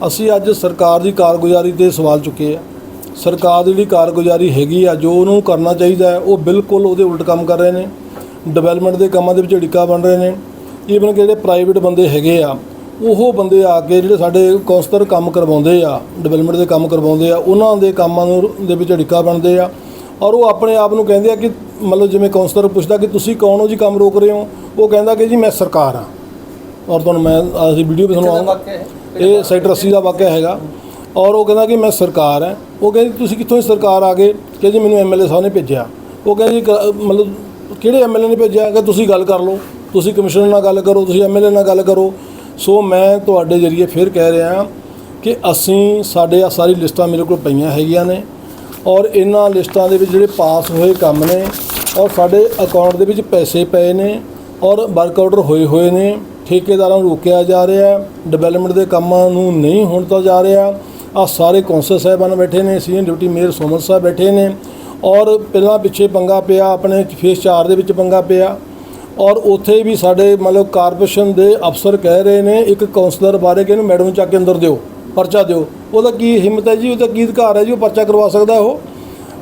ਅਸੀਂ ਅੱਜ ਸਰਕਾਰ ਦੀ ਕਾਰਗੁਜ਼ਾਰੀ ਤੇ ਸਵਾਲ ਚੁੱਕੇ ਆ। ਸਰਕਾਰ ਦੀ ਜਿਹੜੀ ਕਾਰਗੁਜ਼ਾਰੀ ਹੈਗੀ ਆ ਜੋ ਉਹਨੂੰ ਕਰਨਾ ਚਾਹੀਦਾ ਹੈ ਉਹ ਬਿਲਕੁਲ ਉਹਦੇ ਉਲਟ ਕੰਮ ਕਰ ਰਹੇ ਨੇ। ਡਿਵੈਲਪਮੈਂਟ ਦੇ ਕੰਮਾਂ ਦੇ ਵਿੱਚ ਢਿੱਕਾ ਬਣ ਰਹੇ ਨੇ। ਈਵਨ ਕਿ ਜਿਹੜੇ ਪ੍ਰਾਈਵੇਟ ਬੰਦੇ ਹੈਗੇ ਆ ਉਹ ਬੰਦੇ ਆ ਕੇ ਜਿਹੜੇ ਸਾਡੇ ਕੌਂਸਲਰ ਕੰਮ ਕਰਵਾਉਂਦੇ ਆ ਡਿਵੈਲਪਮੈਂਟ ਦੇ ਕੰਮ ਕਰਵਾਉਂਦੇ ਆ ਉਹਨਾਂ ਦੇ ਕੰਮਾਂ ਨੂੰ ਦੇ ਵਿੱਚ ਢਿੱਕਾ ਬਣਦੇ ਆ। ਔਰ ਉਹ ਆਪਣੇ ਆਪ ਨੂੰ ਕਹਿੰਦੇ ਆ ਕਿ ਮਤਲਬ ਜਿਵੇਂ ਕੌਂਸਲਰ ਪੁੱਛਦਾ ਕਿ ਤੁਸੀਂ ਕੌਣ ਹੋ ਜੀ ਕੰਮ ਰੋਕ ਰਹੇ ਹੋ? ਉਹ ਕਹਿੰਦਾ ਕਿ ਜੀ ਮੈਂ ਸਰਕਾਰ ਆ ਔਰ ਤੁਹਾਨੂੰ ਮੈਂ ਅਸੀਂ ਵੀਡੀਓ ਵੀ ਤੁਹਾਨੂੰ ਆਉਂਗਾ ਇਹ ਸੈਕਟਰ 80 ਦਾ ਵਾਕਿਆ ਹੈਗਾ। ਔਰ ਉਹ ਕਹਿੰਦਾ ਕਿ ਮੈਂ ਸਰਕਾਰ ਹੈ। ਉਹ ਕਹਿੰਦੀ, ਤੁਸੀਂ ਕਿੱਥੋਂ ਦੀ ਸਰਕਾਰ ਆ ਗਏ? ਕਿ ਜੀ, ਮੈਨੂੰ ਐਮਐਲਏ ਸਾਹਿਬ ਨੇ ਭੇਜਿਆ। ਉਹ ਕਹਿੰਦੀ, ਕ- ਮਤਲਬ ਕਿਹੜੇ ਐਮਐਲਏ ਨੇ ਭੇਜਿਆ? ਕਿ ਤੁਸੀਂ ਗੱਲ ਕਰ ਲਓ। ਤੁਸੀਂ ਕਮਿਸ਼ਨਰ ਨਾਲ ਗੱਲ ਕਰੋ, ਤੁਸੀਂ ਐਮਐਲਏ ਨਾਲ ਗੱਲ ਕਰੋ। ਸੋ ਮੈਂ ਤੁਹਾਡੇ ਜਰੀਏ ਫਿਰ ਕਹਿ ਰਿਹਾ ਕਿ ਅਸੀਂ, ਸਾਡੇ ਆ ਸਾਰੀ ਲਿਸਟਾਂ ਮੇਰੇ ਕੋਲ ਪਈਆਂ ਹੈਗੀਆਂ ਨੇ। ਔਰ ਇਹਨਾਂ ਲਿਸਟਾਂ ਦੇ ਵਿੱਚ ਜਿਹੜੇ ਪਾਸ ਹੋਏ ਕੰਮ ਨੇ, ਔਰ ਸਾਡੇ ਅਕਾਊਂਟ ਦੇ ਵਿੱਚ ਪੈਸੇ ਪਏ ਨੇ, ਔਰ ਵਰਕ ਆਰਡਰ ਹੋਏ ਹੋਏ ਨੇ। ਠੇਕੇਦਾਰਾਂ ਨੂੰ ਰੋਕਿਆ ਜਾ ਰਿਹਾ ਹੈ ਡਿਵੈਲਪਮੈਂਟ ਦੇ ਕੰਮਾਂ ਨੂੰ ਨਹੀਂ ਹੋਣ ਤਾਂ ਜਾ ਰਿਹਾ ਆ ਸਾਰੇ ਕੌਂਸਲ ਸਾਹਿਬਾਨ ਬੈਠੇ ਨੇ ਸੀਨੀਅਰ ਡਿਪਟੀ ਮੇਅਰ ਸੋਮਨ ਸਾਹਿਬ ਬੈਠੇ ਨੇ ਔਰ ਪਹਿਲਾਂ ਪਿੱਛੇ ਪੰਗਾ ਪਿਆ, ਆਪਣੇ ਫੇਸ 4 ਦੇ ਵਿੱਚ ਪੰਗਾ ਪਿਆ ਔਰ ਉੱਥੇ ਵੀ ਸਾਡੇ ਮਤਲਬ ਕਾਰਪੋਰੇਸ਼ਨ ਦੇ ਅਫਸਰ ਕਹਿ ਰਹੇ ਨੇ, ਇੱਕ ਕਾਉਂਸਲਰ ਬਾਰੇ ਕਿ ਇਹਨੂੰ ਮੈਡਮ ਨੂੰ ਚੱਕ ਕੇ ਅੰਦਰ ਦਿਓ, ਪਰਚਾ ਦਿਓ। ਉਹਦਾ ਕੀ ਹਿੰਮਤ ਹੈ ਜੀ? ਉਹਦਾ ਕੀ ਅਧਿਕਾਰ ਹੈ ਜੀ? ਉਹ ਪਰਚਾ ਕਰਵਾ ਸਕਦਾ ਉਹ?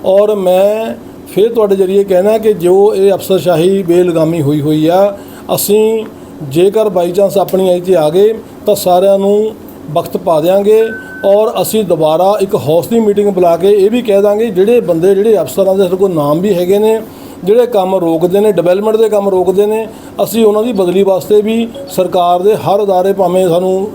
ਔਰ ਮੈਂ ਫਿਰ ਤੁਹਾਡੇ ਜਰੀਏ ਕਹਿਣਾ ਕਿ ਜੋ ਇਹ ਅਫਸਰਸ਼ਾਹੀ ਬੇਲਗਾਮੀ ਹੋਈ ਹੋਈ ਆ, ਅਸੀਂ ਜੇਕਰ ਬਾਈ ਚਾਂਸ ਆਪਣੀ ਆਈ 'ਤੇ ਆ ਗਏ, ਤਾਂ ਸਾਰਿਆਂ ਨੂੰ ਵਕਤ ਪਾ ਦਿਆਂਗੇ ਔਰ ਅਸੀਂ ਦੁਬਾਰਾ ਇੱਕ ਹਾਊਸ ਦੀ ਮੀਟਿੰਗ ਬੁਲਾ ਕੇ ਇਹ ਵੀ ਕਹਿ ਦਾਂਗੇ, ਜਿਹੜੇ ਬੰਦੇ, ਜਿਹੜੇ ਅਫਸਰਾਂ ਦੇ ਸਾਡੇ ਕੋਲ ਨਾਮ ਵੀ ਹੈਗੇ ਨੇ, ਜਿਹੜੇ ਕੰਮ ਰੋਕਦੇ ਨੇ ਡਿਵੈਲਪਮੈਂਟ ਦੇ ਕੰਮ ਰੋਕਦੇ ਨੇ, ਅਸੀਂ ਉਹਨਾਂ ਦੀ ਬਦਲੀ ਵਾਸਤੇ ਵੀ ਸਰਕਾਰ ਦੇ ਹਰ ਅਦਾਰੇ ਭਾਵੇਂ ਸਾਨੂੰ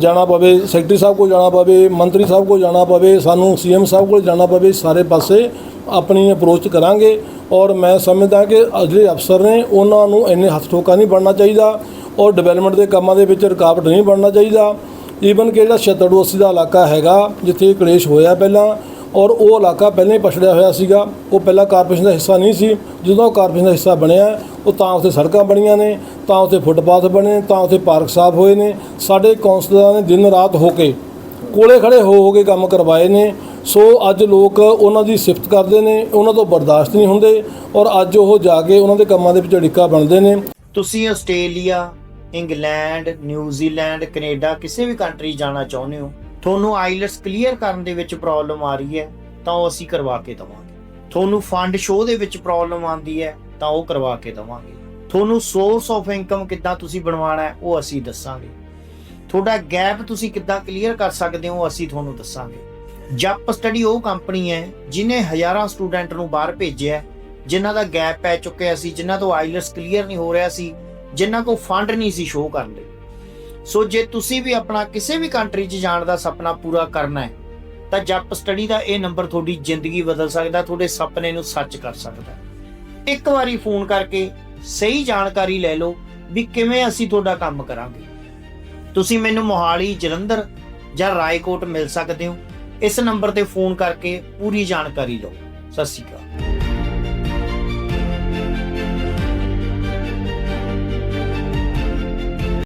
ਜਾਣਾ ਪਵੇ ਸੈਕਟਰੀ ਸਾਹਿਬ ਕੋਲ ਜਾਣਾ ਪਵੇ, ਮੰਤਰੀ ਸਾਹਿਬ ਕੋਲ ਜਾਣਾ ਪਵੇ, ਸਾਨੂੰ ਸੀਐਮ ਸਾਹਿਬ ਕੋਲ ਜਾਣਾ ਪਵੇ, ਸਾਰੇ ਪਾਸੇ ਆਪਣੀ ਅਪਰੋਚ ਕਰਾਂਗੇ ਔਰ ਮੈਂ ਸਮਝਦਾ ਕਿ ਜਿਹੜੇ ਅਫਸਰ ਨੇ, ਉਹਨਾਂ ਨੂੰ ਇੰਨੇ ਹੱਥ ਠੋਕਾ ਨਹੀਂ ਬਣਨਾ ਚਾਹੀਦਾ ਔਰ ਡਿਵੈਲਪਮੈਂਟ ਦੇ ਕੰਮਾਂ ਦੇ ਵਿੱਚ ਰੁਕਾਵਟ ਨਹੀਂ ਬਣਨਾ ਚਾਹੀਦਾ। ਈਵਨ ਕਿ ਜਿਹੜਾ ਛੱਤੜੂ ਅੱਸੀ ਦਾ ਇਲਾਕਾ ਹੈਗਾ, ਜਿੱਥੇ ਕਲੇਸ਼ ਹੋਇਆ ਪਹਿਲਾਂ ਔਰ ਉਹ ਇਲਾਕਾ ਪਹਿਲਾਂ ਹੀ ਪਛੜਿਆ ਹੋਇਆ ਸੀਗਾ, ਉਹ ਪਹਿਲਾਂ ਕਾਰਪੋਰੇਸ਼ਨ ਦਾ ਹਿੱਸਾ ਨਹੀਂ ਸੀ। ਜਦੋਂ ਉਹ ਕਾਰਪੋਰੇਸ਼ਨ ਦਾ ਹਿੱਸਾ ਬਣਿਆ, ਉਹ ਤਾਂ ਉੱਥੇ ਸੜਕਾਂ ਬਣੀਆਂ ਨੇ, ਤਾਂ ਉੱਥੇ ਫੁੱਟਪਾਥ ਬਣੇ, ਤਾਂ ਉੱਥੇ ਪਾਰਕ ਸਾਫ਼ ਹੋਏ ਨੇ। ਸਾਡੇ ਕੌਂਸਲਰਾਂ ਨੇ ਦਿਨ ਰਾਤ ਹੋ ਕੇ ਕੋਲੇ ਖੜੇ ਹੋ ਹੋ ਕੇ ਕੰਮ ਕਰਵਾਏ ਨੇ ਸੋ ਅੱਜ ਲੋਕ ਉਹਨਾਂ ਦੀ ਸਿਫਤ ਕਰਦੇ ਨੇ, ਉਹਨਾਂ ਤੋਂ ਬਰਦਾਸ਼ਤ ਨਹੀਂ ਹੁੰਦੇ ਔਰ ਅੱਜ ਉਹ ਜਾ ਕੇ ਉਹਨਾਂ ਦੇ ਕੰਮਾਂ ਦੇ ਵਿੱਚ ਢਿੱਕਾ ਬਣਦੇ ਨੇ। ਤੁਸੀਂ ਆਸਟ੍ਰੇਲੀਆ, ਇੰਗਲੈਂਡ ਨਿਊਜ਼ੀਲੈਂਡ ਕੈਨੇਡਾ ਕਿਸੇ ਵੀ ਕੰਟਰੀ ਜਾਣਾ ਚਾਹੁੰਦੇ ਹੋ, ਤੁਹਾਨੂੰ ਆਈਲਟਸ ਕਲੀਅਰ ਕਰਨ ਦੇ ਵਿੱਚ ਪ੍ਰੋਬਲਮ ਆ ਰਹੀ ਹੈ, ਤਾਂ ਉਹ ਅਸੀਂ ਕਰਵਾ ਕੇ ਦਵਾਂਗੇ। ਤੁਹਾਨੂੰ ਫੰਡ ਸ਼ੋਅ ਦੇ ਵਿੱਚ ਪ੍ਰੋਬਲਮ ਆਉਂਦੀ ਹੈ, ਤਾਂ ਉਹ ਕਰਵਾ ਕੇ ਦਵਾਂਗੇ। ਤੁਹਾਨੂੰ ਸੋਰਸ ਆਫ ਇਨਕਮ ਕਿੱਦਾਂ ਤੁਸੀਂ ਬਣਵਾਉਣਾ ਹੈ, ਉਹ ਅਸੀਂ ਦੱਸਾਂਗੇ। ਤੁਹਾਡਾ ਗੈਪ ਤੁਸੀਂ ਕਿੱਦਾਂ ਕਲੀਅਰ ਕਰ ਸਕਦੇ ਹੋ ਅਸੀਂ ਤੁਹਾਨੂੰ ਦੱਸਾਂਗੇ। ਜੱਪ ਸਟੱਡੀ ਉਹ ਕੰਪਨੀ ਹੈ ਜਿਨੇ ਹਜ਼ਾਰਾਂ ਸਟੂਡੈਂਟ ਨੂੰ ਬਾਹਰ ਭੇਜਿਆ ਹੈ, ਜਿਨ੍ਹਾਂ ਦਾ ਗੈਪ ਪੈ ਚੁੱਕਿਆ ਸੀ ਜਿਨ੍ਹਾਂ ਤੋਂ ਆਈਲਟਸ ਕਲੀਅਰ ਨਹੀਂ ਹੋ ਰਿਹਾ ਸੀ ਜਿਨ੍ਹਾਂ ਕੋਲ ਫੰਡ ਨਹੀਂ ਸੀ ਸ਼ੋਅ ਕਰਨ ਲਈ ਸੋ ਜੇ ਤੁਸੀਂ ਵੀ ਆਪਣਾ ਕਿਸੇ ਵੀ ਕੰਟਰੀ 'ਚ ਜਾਣ ਦਾ ਸੁਪਨਾ ਪੂਰਾ ਕਰਨਾ ਹੈ ਤਾਂ ਜੱਪ ਸਟੱਡੀ ਦਾ ਇਹ ਨੰਬਰ ਤੁਹਾਡੀ ਜ਼ਿੰਦਗੀ ਬਦਲ ਸਕਦਾ ਤੁਹਾਡੇ ਸੁਪਨੇ ਨੂੰ ਸੱਚ ਕਰ ਸਕਦਾ ਇੱਕ ਵਾਰੀ ਫੋਨ ਕਰਕੇ ਸਹੀ ਜਾਣਕਾਰੀ ਲੈ ਲਓ ਵੀ ਕਿਵੇਂ ਅਸੀਂ ਤੁਹਾਡਾ ਕੰਮ ਕਰਾਂਗੇ। ਤੁਸੀਂ ਮੈਨੂੰ ਮੋਹਾਲੀ ਜਲੰਧਰ ਜਾਂ ਰਾਏਕੋਟ ਮਿਲ ਸਕਦੇ ਹੋ। ਇਸ ਨੰਬਰ ਤੇ ਫੋਨ ਕਰਕੇ ਪੂਰੀ ਜਾਣਕਾਰੀ ਲਓ। ਸਤਿ ਸ਼੍ਰੀ ਅਕਾਲ।